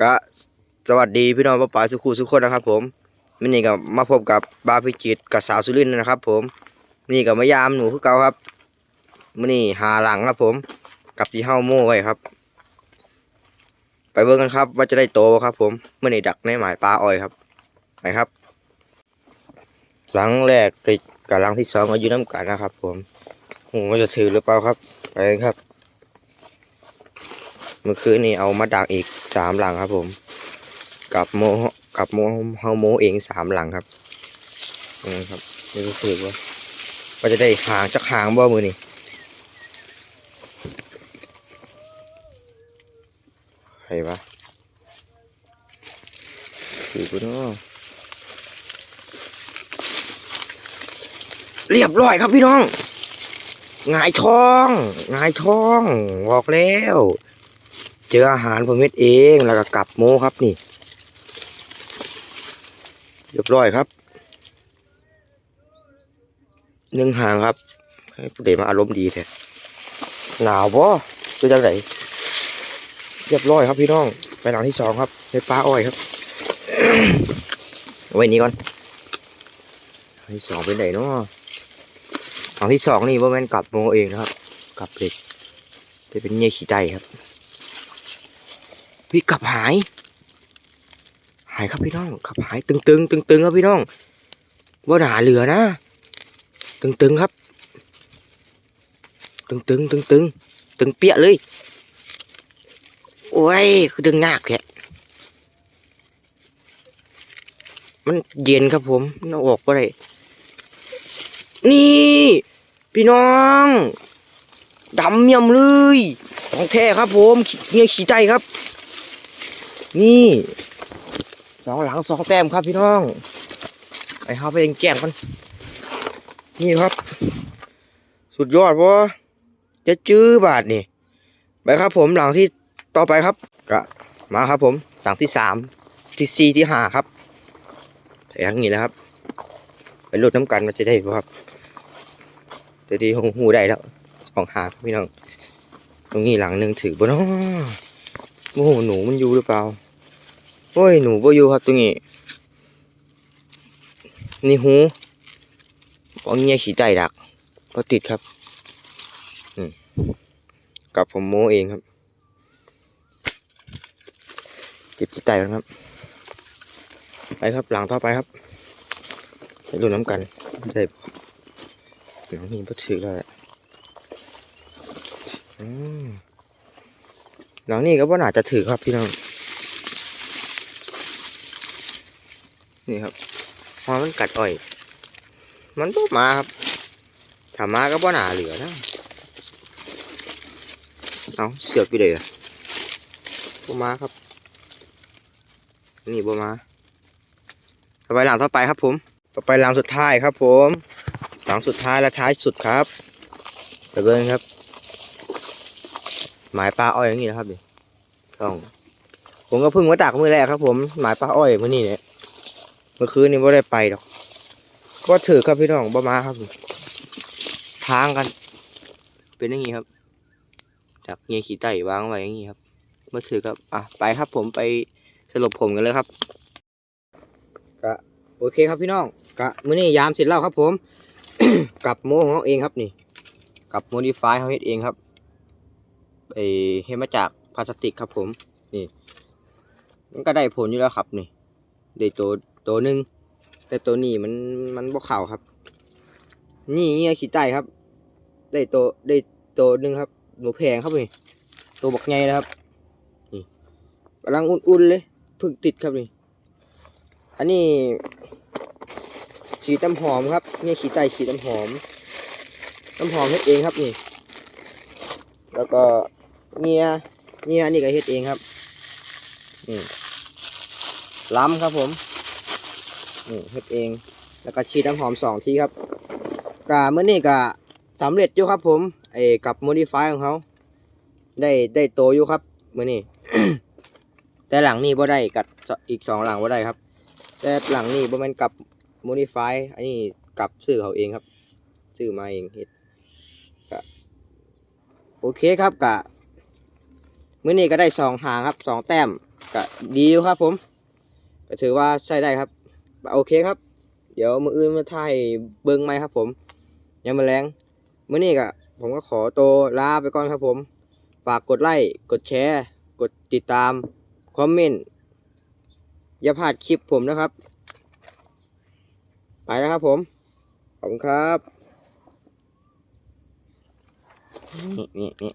ก็สวัสดีพี่น้องป้าป๋าสุขุสุขคนนะครับ ผมวันนี้ก็มาพบกับบาพิจิตรกับสาวสุรินนะครับ ผมนี่ก็มายามหนูคือเก่าครับมื่อนี้หาหลังครับ ผม กับที่เฮ้าโม่ไว้ครับ ไปเบิ่งกันครับ ว่าจะได้โตบ่ครับ ผมมื่อนี้ดักในหมายปลาอ้อยครับไปครับ หลังแรกกับหลังที่สองก็อยู่น้ำกันนะครับ ผมโอ้ว่าจะถือหรือเปล่าครับไปกันครับ มื่อคืนนี้เอามาดักอีกสามหลังครับผม กับโมกับโมเฮาโมเองสามหลังครับนี่ครับนี่รู้สึกว่าว่าจะได้หางจะหางบ่มือนี่ใครวะถือกูเนาะเรียบร้อยครับพี่น้องงายท้องงายท้อง บอกแล้ว เจออาหารผมเม็ดเองแล้วก็กลับโมครับนี่เรียบร้อยครับหนึ่งหางครับให้ผู้เด็มาอารมณ์ดีแท้หนาวบ่เป็นจังไหนเรียบร้อยครับพี่น้องไปหลังที่สองครับในปลาอ้อยครับเอาไว้นี้ก่อนหลังที่สองเป็นไหนเนาะหลังที่สองนี่ว่าแม่นกลับโมเองนะครับ กลับเด็กจะเป็นเงี้ยขี้ใจครับ พี่กลับหาย หายครับพี่น้องขับหายตึงตึงตึงตึงๆครับพี่น้องว่าหนาเหลือนะ ตึงตึงๆครับ ตึงตึงตึงตึงๆตึงเปี้ยเลย โอ้ยดึงหนักแหละมันเย็นครับผมนเอาออกไปได้นี่ พี่น้องดำเมี่ยมเลยของแท้ครับผมเนี่ยขี้ใจครับ นี่สองหลังสองแต้มครับพี่น้องไปเข้าไปเองแก้มกันนี่ครับ สุดยอดวะจะจื้อบาทนี่ไปครับผมหลังที่ต่อไปครับก็มาครับผมหลังที่สามที่สี่ที่ห้าครับแถงนี้แล้วครับไปลดน้ำกันมันจะได้บ่ครับจะดีหูหูได้แล้วสองหางพี่น้อง ตรงนี้หลังหนึ่งถือบ่เนาะ โอ้โหหนูมันอยู่หรือเปล่าโอ้ยหนูบ่อยู่ครับตรงนี้ นี่หูเอาเงี้ยขี้ไตดักก็ติดครับกับผมโมเองครับเจ็บขี้ไตแล้วครับ ไปครับหลังต่อไปครับไปดูน้ำกันได้หลังนี้ก็ถือแล้วอืม หลังนี้ก็ว่าน่าจะถือครับพี่น้อง นี่ครับพอมันกัดอ้อย มันก็มาครับถ้ามาก็ว่าน่าเหลือนะเอาเสือกไปเลยอะบ่มาครับ นี่บ่มาต่อไปหลังต่อไปครับผม ต่อไปหลังสุดท้ายครับ ผม หลังสุดท้ายและท้ายสุดครับไปเบิ้งครับ หมายปลาอ้อยอย่างนี้นะครับดิต้อง ผมก็เพิ่งมาตักมือแรกครับ ผมหมายปลาอ้อยเมื่อนี้เนี่ยเมื่อคืนนี้ไม่ได้ไปหรอกก็ถือครับพี่น้องบ่มาครับทางกัน เป็นอย่างนี้ครับจากเงี้ยขี้ไต่วางไว้อย่างนี้ครับเมื่อถือครับอะไปครับผมไปสรุปผมกันเลยครับก็โอเคครับพี่น้องกะมื้อนี้ยามเสร็จแล้วครับผม กับโมของเราเองครับนี่ กับโมดิฟายเขาเฮ็ดเองครับ ไอเฮมาจากพลาสติกครับผมนี่มันก็ได้ผลอยู่แล้วครับนี่ได้ตัวตัวหนึ่งแต่ตัวนี้มันมันบ่เข่าครับ นี่เงี้ยขี้ใต้ครับ ได้ตัวได้ตัวหนึ่งครับหนูแพงครับนี่ตัวบักใหญ่นะครับนี่กำลังอุ่นๆเลยเพึ่งติดครับนี่อันนี้ฉีดน้ำหอมครับเงี้ยขี้ใต้ฉีดน้ำหอมน้ำหอมเฮ็ดเองครับนี่ แล้วก็ เงียเงียนี่ก็เฮ็ดเองครับนี่ล้ำครับผมนี่เฮ็ดเอง แล้วก็ฉีดน้ำหอมสองทีครับกะเมื่อนี้กะสำเร็จอยู่ครับผมไอ้กับโมดิฟายของเขาได้ได้โตอยู่ครับเมื่อนี้แต่หลังนี้บ่ได้กับอีกสองหลังบ่ได้ครับ แต่หลังนี้บ่แม่นกับโมดิฟายอันนี้กับซื้อเขาเองครับซื้อมาเองเฮ็ดโอเคครับกะ มื้อนี้ก็ได้สองหางครับสองแต้มก็ดีครับผมก็ถือว่าใช้ได้ครับ โอเคครับ เดี๋ยวมืออื่นมาถ่ายเบิ้งไหมครับ ผมยังมาแรงมื้อนี้ก็ผมก็ขอตัวลาไปก่อนครับผม ฝากกดไลค์กดแชร์ กดติดตาม คอมเมนต์ อย่าพลาดคลิปผมนะครับ ไปแล้วครับผม ขอบคุณครับ นี่นี่นี่